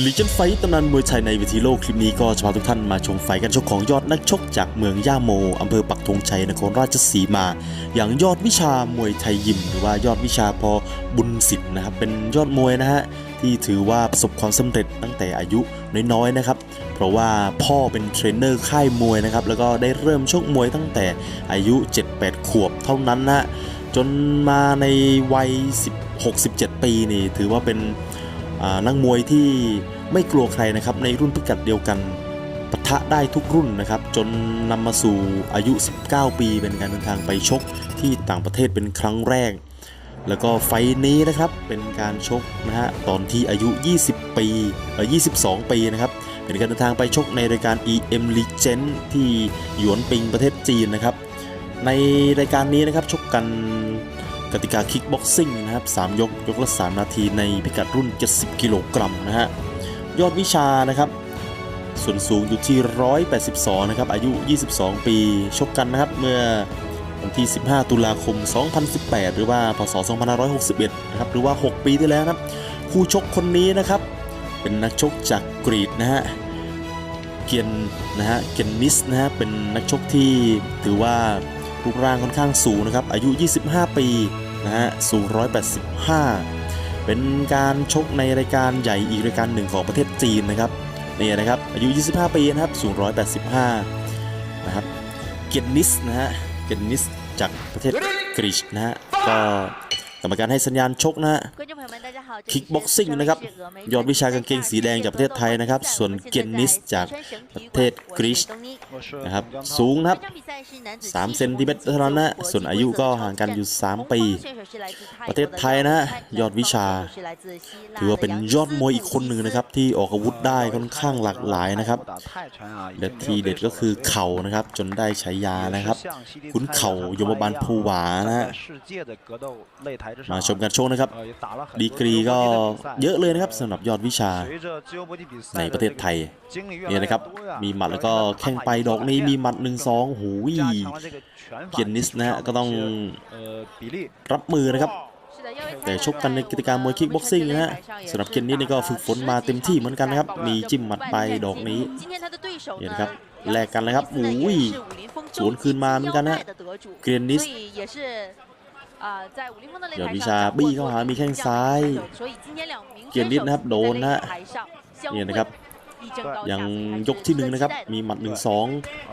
ลีเจนไฟตำนานมวยไทยในเวทีโลกคลิปนี้ก็จะพาทุกท่านมาชมไฟกันชกของยอดนักชกจากเมืองย่าโมอำเภอปักธงชัยนครราชสีมา อย่างยอดวิชามวยไทยยิม หรือว่ายอดวิชาพอบุญสิทธิ์นะครับเป็นยอดมวยนะฮะที่ถือว่าประสบความสำเร็จตั้งแต่อายุน้อยๆนะครับ เพราะว่าพ่อเป็นเทรนเนอร์ค่ายมวยนะครับแล้วก็ได้เริ่มชกมวยตั้งแต่อายุ 7-8 ขวบเท่านั้นนะจนมาในวัย16-17 ปีนี่ถือว่าเป็น นักมวยที่ไม่กลัวใครนะครับในรุ่นพิกัดเดียวกันปะทะได้ทุกรุ่นนะครับ จนนำมาสู่อายุ 19 ปี เป็นการเดินทางไปชกที่ต่างประเทศเป็นครั้งแรก แล้วก็ไฟท์นี้นะครับเป็นการชกนะฮะตอนที่อายุ 20 ปีเออ22 ปีนะครับเป็นการเดินทางไปชกในรายการ EM Legend ที่หยวนปิงประเทศจีนนะครับ ในรายการนี้นะครับชกกัน กติกาคิกบ็อกซิ่งนะครับ3ยกยกละ 3 นาทีในพิกัดรุ่น 70 กิโลกรัมนะฮะยอดวิชานะครับ ส่วนสูงอยู่ที่ 182 นะครับ อายุ 22 ปี ชกกันนะครับเมื่อวันที่ 15 ตุลาคม 2018 หรือว่า พศ 2561 นะครับ หรือว่า 6 ปีที่แล้วนะครับ คู่ชกคนนี้นะครับ เป็นนักชกจากกรีกนะฮะ เกียนนะฮะ เกียนนิสนะฮะ เป็นนักชกที่ถือว่ารูปร่างค่อนข้างสูงนะครับ อายุ 25 ปี นะฮะสูง 185 เป็นการชกในรายการใหญ่อีกรายการหนึ่งของประเทศจีนนะครับนี่นะครับอายุ 25 ปีนะครับสูง 185 นะครับ เกียรนิสนะฮะ เกียรนิสจากประเทศกรีชนะฮะ ก็กรรมการให้สัญญาณชกนะฮะ คิกบ็อกซิ่งนะครับยอดวิชากางเกงสีแดงจากประเทศไทยนะครับ ส่วนเกนนิสจากประเทศกรีซนะครับสูงนะครับ3เซนติเมตรเท่านั้นนะส่วนอายุก็ห่างกันอยู่ 3 ปี ประเทศไทยนะยอดวิชา ถือว่าเป็นยอดมวยอีกคนหนึ่งนะครับ ที่ออกอาวุธได้ค่อนข้างหลากหลายนะครับและทีเด็ดก็คือเข่านะครับ จนได้ฉายานะครับขุนเข่ายมบาลภูหวานะฮะมาชมการโชว์นะครับ ดีกรีก็เยอะเลยนะครับสำหรับยอดวิชาในประเทศไทยเนี่ยนะครับ มีหมัดแล้วก็แข้งไปดอกนี้มีหมัดหนึ่งสองหูยเกียนนิสนะฮะก็ต้องรับมือนะครับแต่ชกกันในกิจกรรมมวยคิกบ็อกซิ่งนะฮะสำหรับเคนนิสนี่ก็ฝึกฝนมาเต็มที่เหมือนกันนะครับ มีจิ้มหมัดไปดอกนี้เห็เห็นนนะคครัรับบแลกกันเลยครับอุ้ยสวนคืนมาเหมือนกันนะเกรียนนิส เดี๋ยววิชาบี้เข้าหามีแข้งซ้ายเกียรตินิดนะครับโดนนะเนี่เนี่ยยนะนะคครัรับบยัยังงยยกกที่ที่หหนึ่นึ่งงนะนะคครัรับบมีหมัดหนึ่งสสอองง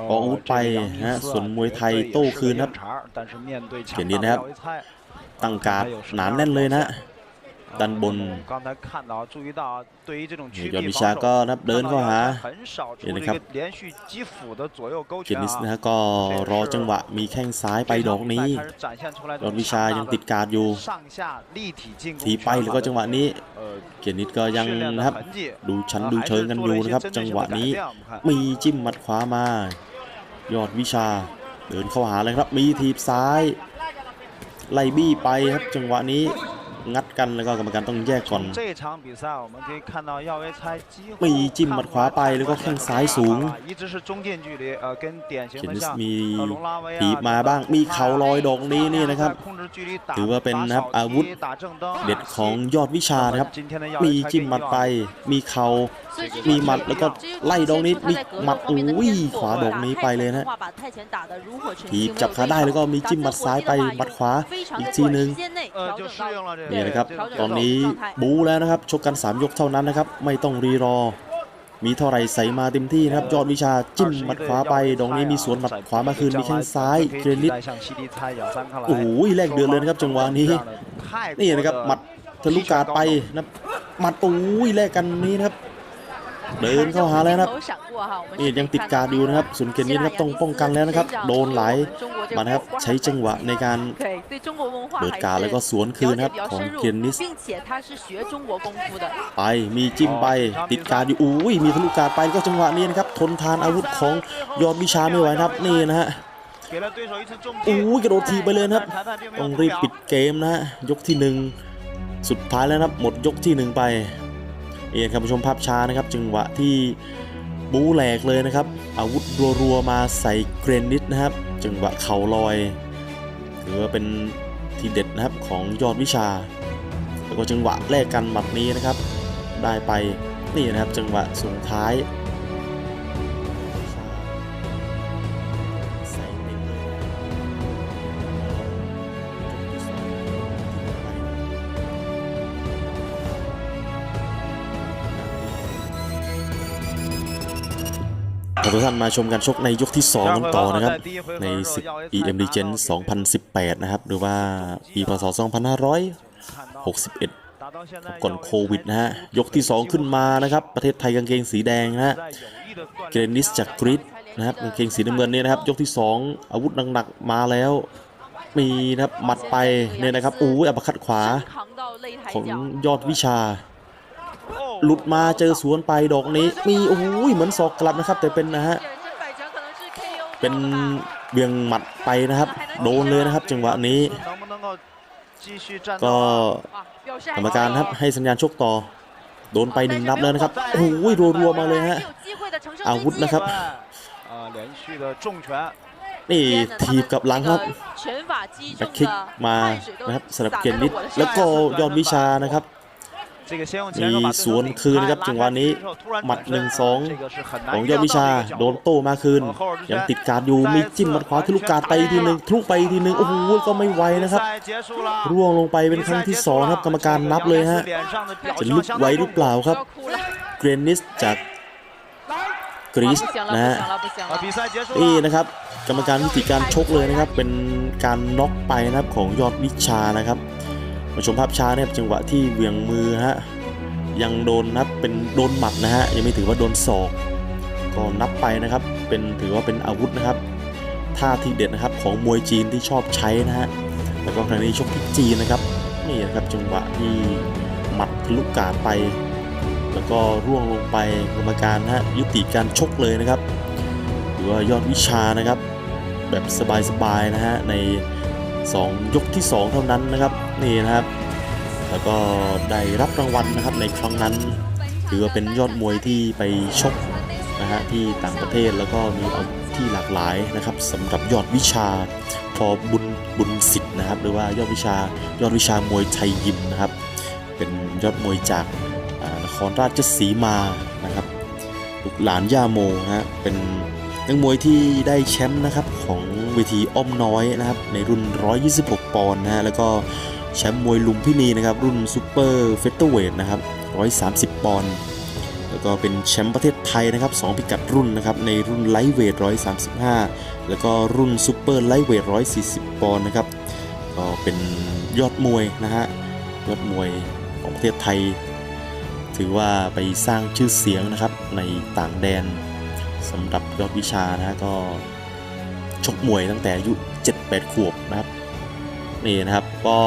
ออกอาวุธไปนะฮะส่วนมวยไทยโต้คืนครับเขียนนิดนะครับตั้งการ์ดหนานแน่นเลยนะฮะ ด้านบนยอดวิชาก็นับเดินเข้าหาเห็เห็นนนะนะคครัรับบเกียรตินิสนะฮะก็รอจังหวะมีแข้งซ้ายไปดอกนี้ยอดวิชายังติดการ์ดอยู่ทีทีไปไปแล้แล้ววก็ก็จัจังงหหวะวะนี้นี้เกียรตินิสก็ยังยังนะนะคครัรับบดูดูชั้ชั้นนดูดูเชิเชิงงกักันนออยู่ยู่นะนะคครัรับบจัจังงหหวะวะนี้นี้มีจิ้มหมัดขวามายอดวิชาเดินเข้าหาเลยครับ มีทีบซ้าย ไล่บี้ไปครับจังหวะนี้ งัดกันแล้วก็กรรมการต้องแยกก่อนมีมีจิ้จิ้มมหหมัมัดดขขวาวาไปไปแล้แล้ววก็ก็แข้แข้งงซ้าซ้ายยสูสูงงเขีเขียยนนนินิสสมีมีถีถีบบมามาบ้าบ้างงมีมีเข่าเข่าลลออยยดดออกกนี้นี้นี่นี่นะนะคครัรับบถือว่าเป็นนะครับอาวุธเด็ดของยอดวิชานะครับ มีมีจิ้จิ้มมหหมัมัดดไปไป มีเข่ามีมีหหมัมัดดแล้แล้ววก็ก็ไล่ไล่ดดออกกนี้นี้มีมีหหมัมัดดอุ้อุ้ยยขขวาวาดดออกกนี้นี้ไปไปเลเลยยนะนะถีถีบบจัจับบขาขาได้ได้แล้แล้ววก็ก็มีมีจิ้จิ้มมหหมัมัดดซ้าซ้ายยไปไปหหมัมัดดขขวาวาอีอีกกทีทีหหนึ่นึ่งงนี่นะครับตอนนี้บูแล้วนะครับชกกัน 3 ยกเท่านั้นนะครับไม่ต้องรีรอ มีเท่าไหร่ใส่มาเต็มที่นะครับยอดวิชาจิ้มหมัดขวาไปดอกนี้มีสวนหมัดขวามาคืนมีแข้งซ้ายเกรนิดโอ้โหแลกเดือดเลยนะครับจังหวะนี้นี่นะครับหมัดทะลุกาดไปนะหมัดโอ้ยแลกกันนี้นะครับ เดินเข้าหาแล้วนะครับนี่นี่ยัยังงติติดดกาการรออยู่ยู่นะนะคครัรับบส่ส่ววนนเกเกนนนินิสสนะนะคครัรับบต้ต้อองงป้ป้อองงกักันนแล้แล้ววนะนะคครัรับบโดโดนนไหไหลลมามานะนะคครัรับบใช้ใช้จัจังงหหวะวะในในกาการรเปิเปิดดกาการรแล้แล้ววก็ก็สสววนนคืคืนนคครัรับบของของเกเกนนนินิสสไปมีจิ้มไปติดการอยู่อุ้ยมีทะลุกาดไปก็จังหวะนี้นะครับทนทานอาวุธของยอดวิชาไม่ไหวนะครับนี่นะฮะอู้ยกระโดดทีไปเลยนะครับต้องรีบปิดเกมนะฮะยกที่หนึ่งสุดท้ายแล้วนะครับหมดยกที่หนึ่งไปเอ็ นครับผู้ชมภาพช้านะครับจังหวะที่บูแหลกเลยนะครับ อาวุธรัวๆมาใส่เกรนนิดนะครับ จังหวะเข่าลอยถือว่าเป็นทีเด็ดนะครับของยอดวิชา แล้วก็จังหวะแลกกันหมัดนี้นะครับ ได้ไปนี่นะครับจังหวะส่งท้าย ทุกท่านมาชมการชกในยกที่2กันต่อนะครับ ในศึก EM Legend 2018 นะครับ หรือว่าปีพศ 2561ก่อนโควิดนะฮะ ยกที่ 2 ขึ้นมานะครับ ประเทศไทยกางเกงสีแดงนะฮะ เกรนิสจากกรีซนะครับกางเกงสีน้ำเงินเนี่ยนะครับ ยกที่ 2 อาวุธหนักๆมาแล้ว มีนะครับหมัดไปเนี่ยนะครับอู้ยอัปคัดขวา ของยอดวิชา หลุดมาเจอสวนไปดอกนี้ มีโอ้ยเหมือนศอกกลับนะครับ แต่เป็นนะฮะเป็นเบี่ยงหมัดไปนะครับ โดนเลยนะครับ จังหวะนี้ ก็กรรมการครับให้สัญญาณชกต่อ โดนไปหนึ่งนับแล้วนะครับโอ้ยรัวๆมาเลยฮะอาวุธนะครับนี่ทีบกับหลังครับแบ็คคิกมานะครับสำหรับเกียนนิดแล้วก็ยอดวิชานะครับ มีสวนคืนครับจังหวะนี้หมัดหนึ่งสองของยอดวิชาโดนโต้มาคืน ยังติดการอยู่มีจิ้มมัดขวาทะลุกาไปทีหนึ่งทะลุไปทีหนึ่งโอ้โหก็ไม่ไหวนะครับ ร่วงลงไปเป็นครั้งที่สองครับกรรมการนับเลยฮะจะลุกไวหรือเปล่าครับ เกรนิสจากกรีซนะฮะนี่นะครับ กรรมการวิธีการชกเลยนะครับ เป็นการน็อกไปนะครับของยอดวิชานะครับ มาชมภาพช้าเนี่ยจังหวะที่เวียงมือฮะยังโดนนับเป็นโดนหมัดนะฮะยังไม่ถือว่าโดนศอกก็นับไปนะครับ เป็นถือว่าเป็นอาวุธนะครับท่าที่เด็ดนะครับของมวยจีนที่ชอบใช้นะฮะแล้วก็ครั้งนี้ชกที่จีนนะครับนี่นะครับจังหวะที่หมัดทะลุกาดไป แล้วก็ร่วงลงไปกรรมการนะฮะยุติการชกเลยนะครับ หรือว่ายอดวิชานะครับ แบบสบายๆนะฮะใน 2 ยกที่ 2 เท่านั้นนะครับนี่นะครับ แล้วก็ได้รับรางวัลนะครับในครั้งนั้นถือว่าเป็นยอดมวยที่ไปชกนะฮะที่ต่างประเทศแล้วก็มีอาวุธที่หลากหลายนะครับสำหรับยอดวิชาพอบุญบุญสิทธิ์นะครับ หรือว่ายอดวิชายอดวิชามวยไทยยิมนะครับ เป็นยอดมวยจากนครราชสีมานะครับลูกหลานย่าโมนะฮะเป็น นักมวยที่ได้แชมป์นะครับของเวทีอ้อมน้อยนะครับในรุ่น 126 ปอนด์นะฮะแล้วก็แชมป์มวยลุมพินีนะครับรุ่นซูเปอร์เฟเตอร์เวทนะครับ 130 ปอนด์แล้วก็เป็นแชมป์ประเทศไทยนะครับ2พิกัดรุ่นนะครับในรุ่นไลท์เวท 135 แล้วก็รุ่นซูเปอร์ไลท์เวท 140 ปอนด์นะครับก็เป็นยอดมวยนะฮะยอดมวยของประเทศไทย ถือว่าไปสร้างชื่อเสียงนะครับในต่างแดน สำหรับยอดวิชานะก็ชกมวยตั้งแต่อายุ 7-8 ขวบนะครับนี่นะครับก็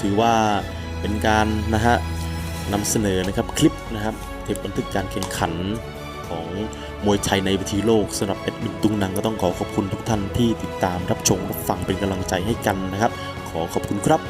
ถือว่าเป็นการนะฮะนำเสนอนะครับคลิปนะครับเทปบันทึกการแข่งขันของมวยไทยในเวทีโลกสำหรับเอ็ดวินตุงนังก็ต้องขอขอบคุณทุกท่านที่ติดตามรับชมรับฟังเป็นกำลังใจให้กันนะครับ ขอขอบคุณครับ